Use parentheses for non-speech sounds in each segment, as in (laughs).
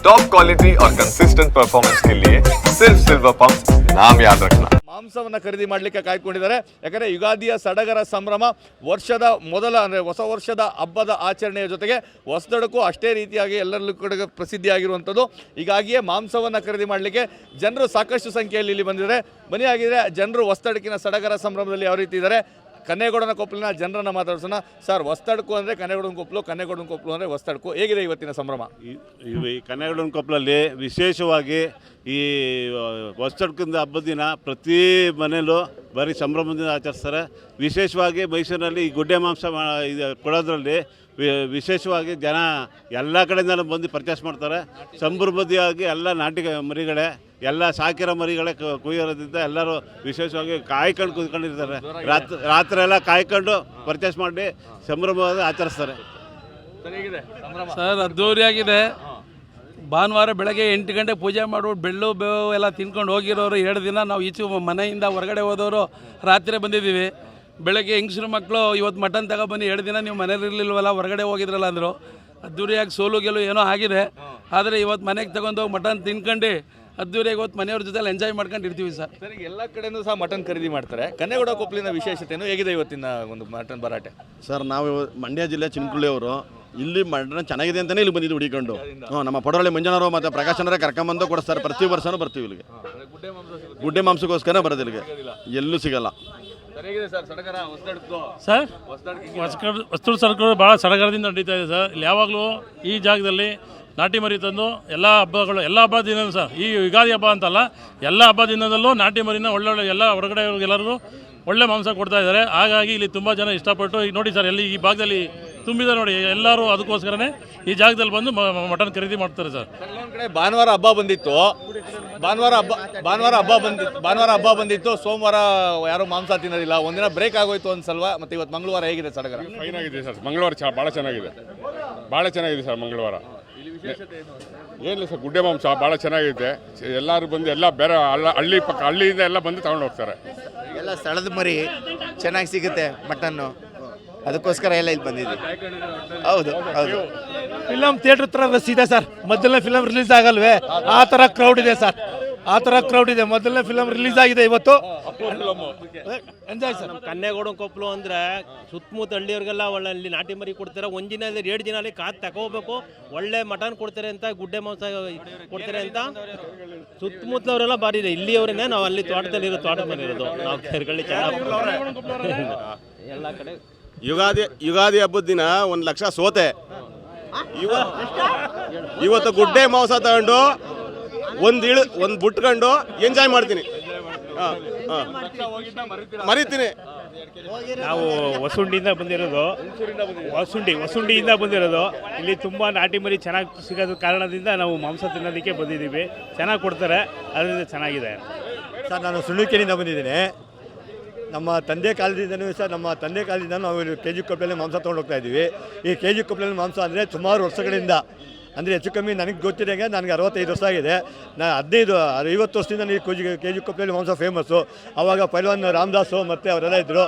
Top quality और consistent performance के लिए सिर्फ सिल्वर पंप नाम याद रखना ಮಾಂಸವನ್ನು ಖರೀದಿ ಮಾಡಲಿಕ್ಕೆ ಕಾಯ್ಕೊಂಡಿದ್ದಾರೆ ಯಾಕಂದರೆ ಯುಗಾದಿಯ ಸಡಗರ ಸಂಭ್ರಮ ವರ್ಷದ ಮೊದಲ ಅಂದರೆ ಹೊಸ ವರ್ಷದ ಹಬ್ಬದ ಆಚರಣೆಯ ಜೊತೆಗೆ ಹೊಸದಡಕ್ಕೂ ಅಷ್ಟೇ ರೀತಿಯಾಗಿ ಎಲ್ಲರಲ್ಲೂ ಕಡೆ ಪ್ರಸಿದ್ಧಿಯಾಗಿರುವಂಥದ್ದು ಹೀಗಾಗಿಯೇ ಮಾಂಸವನ್ನು ಖರೀದಿ ಮಾಡಲಿಕ್ಕೆ ಜನರು ಸಾಕಷ್ಟು ಸಂಖ್ಯೆಯಲ್ಲಿ ಇಲ್ಲಿ ಬಂದಿದ್ದಾರೆ ಬನ್ನಿ ಆಗಿದ್ರೆ ಜನರು ಹೊಸದಡಕಿನ ಸಡಗರ ಸಂಭ್ರಮದಲ್ಲಿ ಯಾವ ರೀತಿ ಇದ್ದಾರೆ ಕನ್ನೇಗೌಡನ ಕೊಪ್ಪಲಿನ ಜನರನ್ನು ಮಾತಾಡಿಸೋಣ. ಸರ್, ಹೊಸ್ತಡ್ಕು ಅಂದರೆ ಕನ್ನೇಗೌಡನ ಕೊಪ್ಪಲು ಕನ್ನೇಗೌಡನ ಕೊಪ್ಪಲು ಅಂದರೆ ಹೊಸ್ತಡ್ಕು. ಹೇಗಿದೆ ಇವತ್ತಿನ ಸಂಭ್ರಮ? ಈ- ಕನ್ನೆಗೌಡನ ಕೊಪ್ಪಲಲ್ಲಿ ವಿಶೇಷವಾಗಿ ಈ ಹೊಸ್ತಡ್ಕಿಂದ ಹಬ್ಬದ ದಿನ ಪ್ರತಿ ಮನೇಲೂ ಬರೀ ಸಂಭ್ರಮದಿಂದ ಆಚರಿಸ್ತಾರೆ. ವಿಶೇಷವಾಗಿ ಮೈಸೂರಿನಲ್ಲಿ ಈ ಗುಡ್ಡೆ ಮಾಂಸ ಇದು ಕೊಡೋದ್ರಲ್ಲಿ ವಿಶೇಷವಾಗಿ ಜನ ಎಲ್ಲ ಕಡೆಯಿಂದಲೂ ಬಂದು ಪರ್ಚೇಸ್ ಮಾಡ್ತಾರೆ. ಸಂಭ್ರಮದಿಯಾಗಿ ಎಲ್ಲ ನಾಟಿ ಮರಿಗಳೇ, ಎಲ್ಲ ಸಾಕಿರೋ ಮರಿಗಳೇ ಕುಯ್ಯೋದ್ರಿಂದ ಎಲ್ಲರೂ ವಿಶೇಷವಾಗಿ ಕಾಯ್ಕೊಂಡು ಕೂತ್ಕೊಂಡಿರ್ತಾರೆ. ರಾತ್ರಿ ರಾತ್ರಿ ಎಲ್ಲ ಕಾಯ್ಕೊಂಡು ಪರ್ಚೇಸ್ ಮಾಡಿ ಸಂಭ್ರಮವಾಗಿ ಆಚರಿಸ್ತಾರೆ. ಸರ್ ಅದ್ದೂರಿಯಾಗಿದೆ ಭಾನುವಾರ ಬೆಳಗ್ಗೆ ಎಂಟು ಗಂಟೆ ಪೂಜೆ ಮಾಡ್ಬಿಟ್ಟು ಬೆಳ್ಳು ಬೇವು ಎಲ್ಲ ತಿನ್ಕೊಂಡು ಹೋಗಿರೋರು ಎರಡು ದಿನ ನಾವು ಈಚೆ ಮನೆಯಿಂದ ಹೊರಗಡೆ ಹೋದವರು ರಾತ್ರಿ ಬಂದಿದ್ದೀವಿ. ಬೆಳಗ್ಗೆ ಹೆಂಗಸ್ರು ಮಕ್ಕಳು ಇವತ್ತು ಮಟನ್ ತಗೊಬನ್ನಿ ಎರಡು ದಿನ ನೀವು ಮನೇಲಿ ಇರಲಿಲ್ವಲ್ಲ ಹೊರಗಡೆ ಹೋಗಿದ್ರಲ್ಲ ಅಂದರು. ಅದ್ದೂರಿಯಾಗಿ ಸೋಲು ಗೆಲು ಏನೋ ಆಗಿದೆ. ಆದರೆ ಇವತ್ತು ಮನೆಗೆ ತಗೊಂಡು ಹೋಗಿ ಮಟನ್ ತಿನ್ಕೊಂಡು ಅದ್ದೂರಿಯಾಗಿ ಇವತ್ತು ಮನೆಯವ್ರ ಜೊತೆ ಎಂಜಾಯ್ ಮಾಡ್ಕೊಂಡು ಇರ್ತೀವಿ ಸರ್. ಸರ್ ಎಲ್ಲ ಕಡೆನೂ ಸಹ ಮಟನ್ ಖರೀದಿ ಮಾಡ್ತಾರೆ. ಕನ್ನೇಗೌಡ ಕೊಪ್ಪಲಿನ ವಿಶೇಷತೆಯೂ ಹೇಗಿದೆ ಇವತ್ತಿನ ಒಂದು ಮಟನ್ ಭರಾಟೆ? ಸರ್ ನಾವು ಇವ- ಮಂಡ್ಯ ಜಿಲ್ಲೆ ಚಿನ್ಕುಳ್ಳಿಯವರು ಇಲ್ಲಿ ಮಂಡನ ಚೆನ್ನಾಗಿದೆ ಅಂತಲೇ ಇಲ್ಲಿ ಬಂದಿದ್ದು ಹುಡಿಕೊಂಡು ಹ್ಞೂ ನಮ್ಮ ಪಡವಳ್ಳಿ ಮಂಜನವರು ಮತ್ತು ಪ್ರಕಾಶನರ ಕರ್ಕೊಂಬಂದು ಕೊಡಿಸ್ತಾರೆ ಪ್ರತಿ ವರ್ಷನೂ ಬರ್ತೀವಿ ಇಲ್ಲಿಗೆ. ಗುಡ್ಡೆ ಮಾಂಸಕ್ಕೋಸ್ಕರ ಬರೋದು ಇಲ್ಲಿಗೆ. ಎಲ್ಲೂ ಸಿಗಲ್ಲ. ಸರ್ ವಸ್ತು ಸರ್ಕಾರ ಭಾಳ ಸಡಗರದಿಂದ ನಡೀತಾ ಇದೆ ಸರ್. ಇಲ್ಲಿ ಯಾವಾಗಲೂ ಈ ಜಾಗದಲ್ಲಿ ನಾಟಿ ಮರಿ ತಂದು ಎಲ್ಲ ಹಬ್ಬಗಳು ಎಲ್ಲ ಹಬ್ಬ ದಿನ ಸರ್. ಈ ಯುಗಾದಿ ಹಬ್ಬ ಅಂತಲ್ಲ ಎಲ್ಲ ಹಬ್ಬ ದಿನದಲ್ಲೂ ನಾಟಿ ಮರಿನ ಒಳ್ಳೊಳ್ಳೆ ಎಲ್ಲ ಹೊರಗಡೆ ಎಲ್ಲರಿಗೂ ಒಳ್ಳೆ ಮಾಂಸ ಕೊಡ್ತಾ ಇದ್ದಾರೆ. ಹಾಗಾಗಿ ಇಲ್ಲಿ ತುಂಬ ಜನ ಇಷ್ಟಪಟ್ಟು ಈಗ ನೋಡಿ ಸರ್ ಎಲ್ಲಿ ಈ ಭಾಗದಲ್ಲಿ ತುಂಬಿದೆ ನೋಡಿ ಎಲ್ಲರೂ ಅದಕ್ಕೋಸ್ಕರನೇ ಈ ಜಾಗದಲ್ಲಿ ಬಂದು ಮಟನ್ ಖರೀದಿ ಮಾಡ್ತಾರೆ ಸರ್. ಕಡೆ ಭಾನುವಾರ ಹಬ್ಬ ಬಂದಿತ್ತು. ಭಾನುವಾರ ಹಬ್ಬ ಭಾನುವಾರ ಹಬ್ಬ ಬಂದಿತ್ತು ಭಾನುವಾರ ಹಬ್ಬ ಬಂದಿತ್ತು. ಸೋಮವಾರ ಯಾರು ಮಾಂಸ ತಿನ್ನೋದಿಲ್ಲ. ಒಂದಿನ ಬ್ರೇಕ್ ಆಗೋಯ್ತು ಅನ್ಸಲ್ವ ಮತ್ತೆ ಇವತ್ತು ಮಂಗಳವಾರ ಹೇಗಿದೆ ಸಡಗರ ಫೈನ್ ಆಗಿದೆ ಸರ್. ಮಂಗಳವಾರ ಚ ಭಾಳ ಚೆನ್ನಾಗಿದೆ. ಭಾಳ ಚೆನ್ನಾಗಿದೆ ಸರ್ ಮಂಗಳವಾರ. ಏನಿಲ್ಲ ಸರ್ ಗುಡ್ಡೆ ಮಾಂಸ ಭಾಳ ಚೆನ್ನಾಗಿದೆ ಎಲ್ಲರೂ ಬಂದು ಎಲ್ಲ ಬೇರೆ ಹಳ್ಳ ಹಳ್ಳಿ ಪಕ್ಕ ಹಳ್ಳಿಯಿಂದ ಎಲ್ಲ ಬಂದು ತಗೊಂಡು ಹೋಗ್ತಾರೆ. ಎಲ್ಲ ಸ್ಥಳದ ಮರಿ ಚೆನ್ನಾಗಿ ಸಿಗುತ್ತೆ ಮಟನ್ನು. ಅದಕ್ಕೋಸ್ಕರ ಎಲ್ಲ ಇಲ್ಲಿ ಬಂದಿದ್ದೀವಿ. ಹೌದು ಹೌದು. ಫಿಲಮ್ ಥಿಯೇಟರ್ ರಸ್ ಇದೆ ಸರ್ ಮೊದಲನೇ ಫಿಲಮ್ ರಿಲೀಸ್ ಆಗಲ್ವೇ? ಆ ಥರ ಕ್ರೌಡ್ ಇದೆ ಸರ್. ಆ ಥರ ಕ್ರೌಡ್ ಇದೆ. ಮೊದಲನೇ ಫಿಲಮ್ ರಿಲೀಸ್ ಆಗಿದೆ ಇವತ್ತು. Enjoy sir. ಕನ್ನೇಗೌಡ ಕೊಪ್ಪಲು ಅಂದರೆ ಸುತ್ತಮುತ್ತ ಹಳ್ಳಿಯವ್ರಿಗೆಲ್ಲ ಒಳ್ಳೆ ಅಲ್ಲಿ ನಾಟಿ ಮರಿ ಕೊಡ್ತಾರೆ. ಒಂದು ದಿನ ಅಲ್ಲಿ ಎರಡು ದಿನ ಅಲ್ಲಿ ಕಾದು ತಗೋಬೇಕು. ಒಳ್ಳೆ ಮಟನ್ ಕೊಡ್ತಾರೆ ಅಂತ ಗುಡ್ಡೆ ಮಾಂಸ ಕೊಡ್ತಾರೆ ಅಂತ. ಸುತ್ತಮುತ್ತಲವರೆಲ್ಲ ಭಾರಿ ಇದೆ. ನಾವು ಅಲ್ಲಿ ತೋಟದಲ್ಲಿ ತೋಟದಲ್ಲಿರೋದು. ನಾವು ಚೆನ್ನಾಗಿ (laughs) ಎಲ್ಲ ಕಡೆ ಯುಗಾದಿ ಯುಗಾದಿ ಹಬ್ಬದ ದಿನ ಒಂದು ಲಕ್ಷ ಸೋತೆ. ಇವ- ಇವತ್ತು ಗುಡ್ಡೆ ಮಾಂಸ ತಗೊಂಡು ಒಂದು ಇಳು ಒಂದು ಬಿಟ್ಕೊಂಡು ಎಂಜಾಯ್ ಮಾಡ್ತೀನಿ. ಹಾಂ ಹಾಂ. ಮರಿತೀನಿ. ನಾವು ಹೊಸುಂಡಿಯಿಂದ ಬಂದಿರೋದು. ಹೊಸುಂಡಿ ಹೊಸುಂಡಿಯಿಂದ ಬಂದಿರೋದು. ಇಲ್ಲಿ ತುಂಬ ನಾಟಿ ಮರಿ ಚೆನ್ನಾಗಿ ಸಿಗೋದ ಕಾರಣದಿಂದ ನಾವು ಮಾಂಸ ತಿನ್ನೋದಕ್ಕೆ ಬಂದಿದ್ದೀವಿ. ಚೆನ್ನಾಗಿ ಕೊಡ್ತಾರೆ ಅದರಿಂದ ಚೆನ್ನಾಗಿದೆ. ಸರ್ ನಾನು ಸುಳ್ಳುಕೆರೆಯಿಂದ ಬಂದಿದ್ದೀನಿ. ನಮ್ಮ ತಂದೆ ಕಾಲದಿಂದನೂ ಸಹ, ನಮ್ಮ ತಂದೆ ಕಾಲದಿಂದ ನಾವು ಕೆ ಜಿ ಕೊಪ್ಪಲಲ್ಲಿ ಮಾಂಸ ತೊಗೊಂಡು ಹೋಗ್ತಾ ಇದ್ದೀವಿ. ಈ ಕೆ ಜಿ ಕೊಪ್ಪಲಲ್ಲಿ ಮಾಂಸ ಅಂದರೆ ಸುಮಾರು ವರ್ಷಗಳಿಂದ, ಅಂದರೆ ಹೆಚ್ಚು ಕಮ್ಮಿ ನನಗೆ ಗೊತ್ತಿರೋಂಗೆ ನನಗೆ ಅರವತ್ತೈದು ವರ್ಷ ಆಗಿದೆ. ನಾನು ಹದಿನೈದು, ಐವತ್ತು ವರ್ಷದಿಂದ ಈ ಕೆ ಜಿ ಕೆ ಜಿ ಕೊಪ್ಪಲಲ್ಲಿ ಮಾಂಸ ಫೇಮಸ್ಸು ಆವಾಗ ಪೈಲ್ವಾನ್ ರಾಮದಾಸು ಮತ್ತು ಅವರೆಲ್ಲ ಇದ್ದರು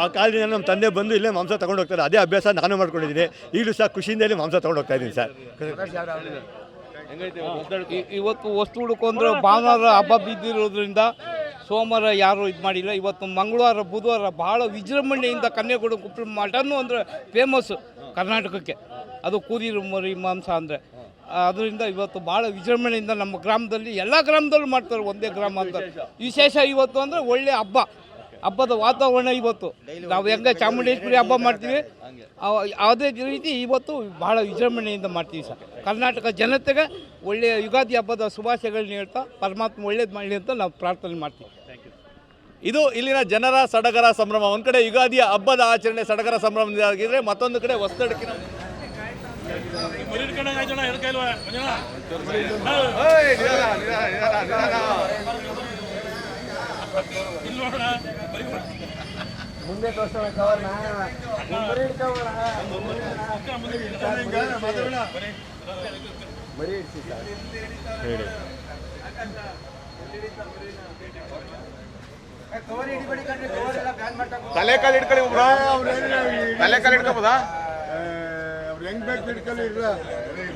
ಆ ಕಾಲದಿಂದ ನಮ್ಮ ತಂದೆ ಬಂದು ಇಲ್ಲೇ ಮಾಂಸ ತೊಗೊಂಡು ಹೋಗ್ತಾರೆ ಅದೇ ಅಭ್ಯಾಸ ನಾನು ಮಾಡ್ಕೊಂಡಿದ್ದೀನಿ. ಈಗಲೂ ಸಹ ಖುಷಿಯಿಂದ ಇಲ್ಲಿ ಮಾಂಸ ತೊಗೊಂಡು ಹೋಗ್ತಾ ಇದ್ದೀನಿ ಸರ್. ಇವತ್ತು ವಸ್ತು ಹುಡುಕೊಂಡ್ರೆ ಭಾನುವಾರ ಹಬ್ಬ ಬಿದ್ದಿರೋದ್ರಿಂದ ಸೋಮವಾರ ಯಾರು ಇದು ಮಾಡಿಲ್ಲ, ಇವತ್ತು ಮಂಗಳವಾರ, ಬುಧವಾರ ಭಾಳ ವಿಜೃಂಭಣೆಯಿಂದ ಕನ್ಯಾಗುಡ ಕುಪ್ಪಳ ಮಟನ್ನು ಅಂದರೆ ಫೇಮಸ್ಸು ಕರ್ನಾಟಕಕ್ಕೆ. ಅದು ಕೂದಿರು ಮರಿ ಮಾಂಸ ಅಂದರೆ. ಅದರಿಂದ ಇವತ್ತು ಭಾಳ ವಿಜೃಂಭಣೆಯಿಂದ ನಮ್ಮ ಗ್ರಾಮದಲ್ಲಿ, ಎಲ್ಲ ಗ್ರಾಮದಲ್ಲೂ ಮಾಡ್ತಾರೆ ಒಂದೇ ಗ್ರಾಮ ಅಂತ. ವಿಶೇಷ ಇವತ್ತು ಅಂದರೆ ಒಳ್ಳೆ ಹಬ್ಬ. ಹಬ್ಬದ ವಾತಾವರಣ ಇವತ್ತು. ನಾವು ಹೆಂಗೆ ಚಾಮುಂಡೇಶ್ವರಿ ಹಬ್ಬ ಮಾಡ್ತೀವಿ ಅವ- ಅದೇ ರೀತಿ ಇವತ್ತು ಬಹಳ ವಿಜೃಂಭಣೆಯಿಂದ ಮಾಡ್ತೀವಿ ಸರ್. ಕರ್ನಾಟಕ ಜನತೆಗೆ ಒಳ್ಳೆಯ ಯುಗಾದಿ ಹಬ್ಬದ ಶುಭಾಶಯಗಳನ್ನ ಹೇಳ್ತಾ ಪರಮಾತ್ಮ ಒಳ್ಳೇದು ಮಾಡಲಿ ಅಂತ ನಾವು ಪ್ರಾರ್ಥನೆ ಮಾಡ್ತೀವಿ. ಇದು ಇಲ್ಲಿನ ಜನರ ಸಡಗರ ಸಂಭ್ರಮ. ಒಂದು ಕಡೆ ಯುಗಾದಿಯ ಹಬ್ಬದ ಆಚರಣೆ ಸಡಗರ ಸಂಭ್ರಮದಾಗಿದ್ರೆ ಮತ್ತೊಂದು ಕಡೆ ಹೊಸದಡಕಿನ ತಲೆ ಕಾಲು ಹಿಡ್ಕೊಳ್ಳಿ ಒಬ್ರ ತಲೆ ಕಾಲು ಅವ್ರು ಹೆಂಗ್ ಬೇಕು ಹಿಡ್ಕೊಳ್ಳಿ